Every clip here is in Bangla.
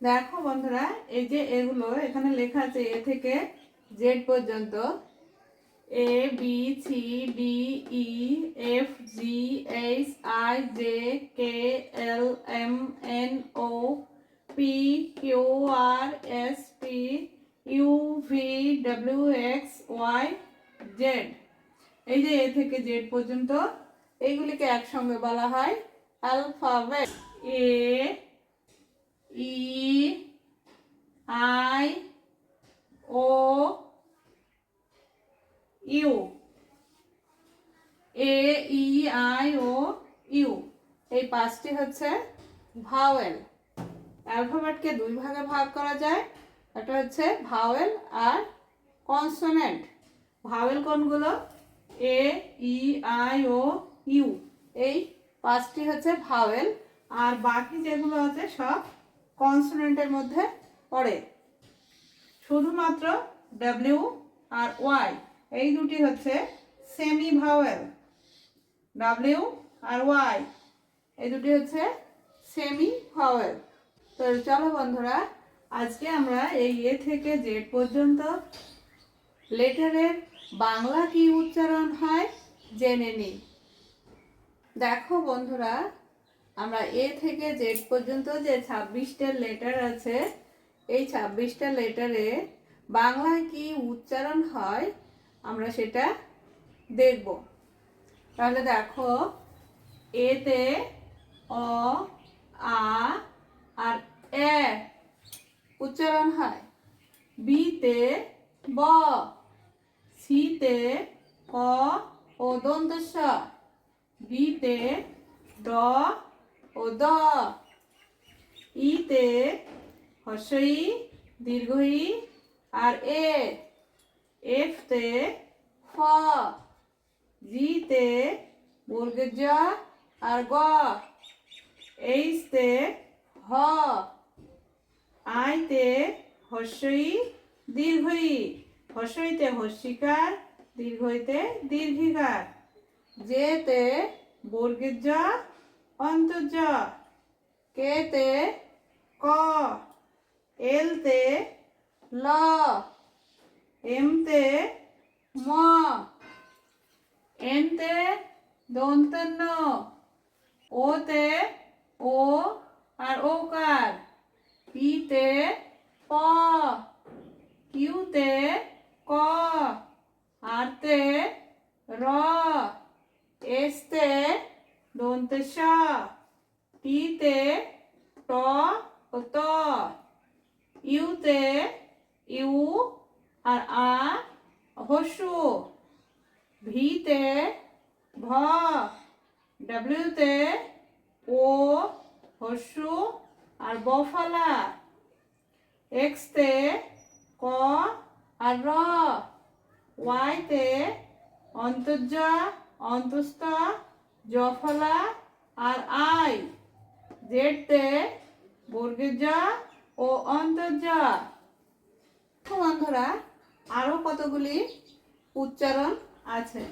দেখো বন্ধুরা, এই যে এগুলো, এখানে লেখা আছে এ থেকে জেড পর্যন্ত। A B C D E F G H I J K L M N O P Q R S P U V W X Y Z এই যে এ থেকে জেড পর্যন্ত এইগুলিকে একসঙ্গে বলা হয় alphabet A E I O U A E I O U এই পাঁচটি হচ্ছে ভাওয়েল অ্যালফাবেটকে দুই ভাগে ভাগ করা যায়। এটা হচ্ছে ভাওয়েল আর কনসোনেন্ট ভাওয়েল কোনগুলো? এ ই আই ও ইউ এই পাঁচটি হচ্ছে ভাওয়েল আর বাকি যেগুলো আছে সব কনসোনেন্টের মধ্যে পড়ে। শুধুমাত্র ডাব্লিউ আর ওয়াই এই দুটি হচ্ছে সেমি ভাওয়েল ডাব্লিউ আর ওয়াই এই দুটি হচ্ছে সেমি ভাওয়েল তো চলো বন্ধুরা, আজকে আমরা এই এ থেকে জেড পর্যন্ত লেটারের বাংলা কি উচ্চারণ হয় জেনে নিই। দেখো বন্ধুরা আমরা এ থেকে জেড পর্যন্ত যে ছাব্বিশটা লেটার আছে, এই ছাব্বিশটা লেটারে বাংলায় কি উচ্চারণ হয়, আমরা সেটা দেখব। তাহলে দেখো এতে অ, আ, আর এ উচ্চারণ হয়। বিতে ব সিতে ক ও দন্ত বিতে ড ও দ ইতে হর্ষই দীর্ঘই, আর এ এফ তে ফ। জিতে বর্গের জ আর গ। এইচতে হ। আইতে হর্ষই দীর্ঘই হর্ষইতে হর্ষিকার দীর্ঘইতে দীর্ঘিকার। যেতে বর্গের জ অন্তর্জ কেতে ক এলতে ল এমতে ম এনতে দন্তন্য ওতে ও, আর ওকার পিতে প কিউতে ক আরতে র এসতে দন্তে স টিতে ট ও ত ইউতে ইউ আর আ হসু ভিতে ভ। ডাব্লিউতে ও হসু আর বফালা এক্সতে ক আর র। ওয়াইতে অন্তর্য, অন্তস্থ জফলা আর আই, জেডতে বর্গের জ ও অন্তর্য বন্ধুরা, আরও কতগুলি উচ্চারণ আছে?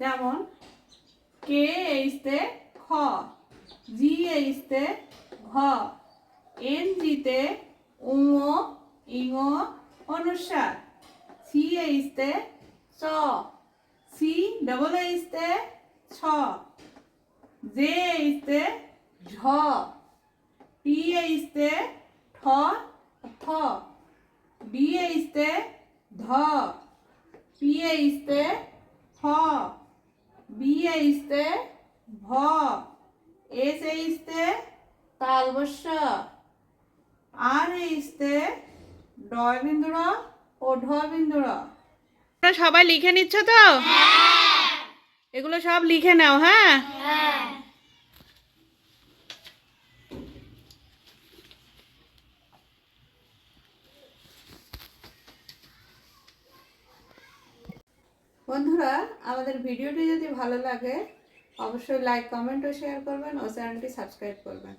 যেমন, কে এইচতে খ, জি এইচতে ঘ, এন জিতে উঙ, ইঙ, অনুসার, সি এইচতে চ। সি ডবল এইচতে ছ। জে এইচতে ঝ। পি এইচতে ঠ। থ ডি এইচতে ধ। পি এইচতে ফ বি এইচতে ভ। এস এইচতে তালবস্য আর এইচতে ডয় বিন্দুর ও ঢ বিন্দুর। সবাই লিখে নিচ্ছ তো? এগুলো সব লিখে নাও হ্যাঁ? বন্ধুরা আমাদের ভিডিওটি যদি ভালো লাগে অবশ্যই লাইক কমেন্ট ও শেয়ার করবেন ও চ্যানেলটি সাবস্ক্রাইব করবেন।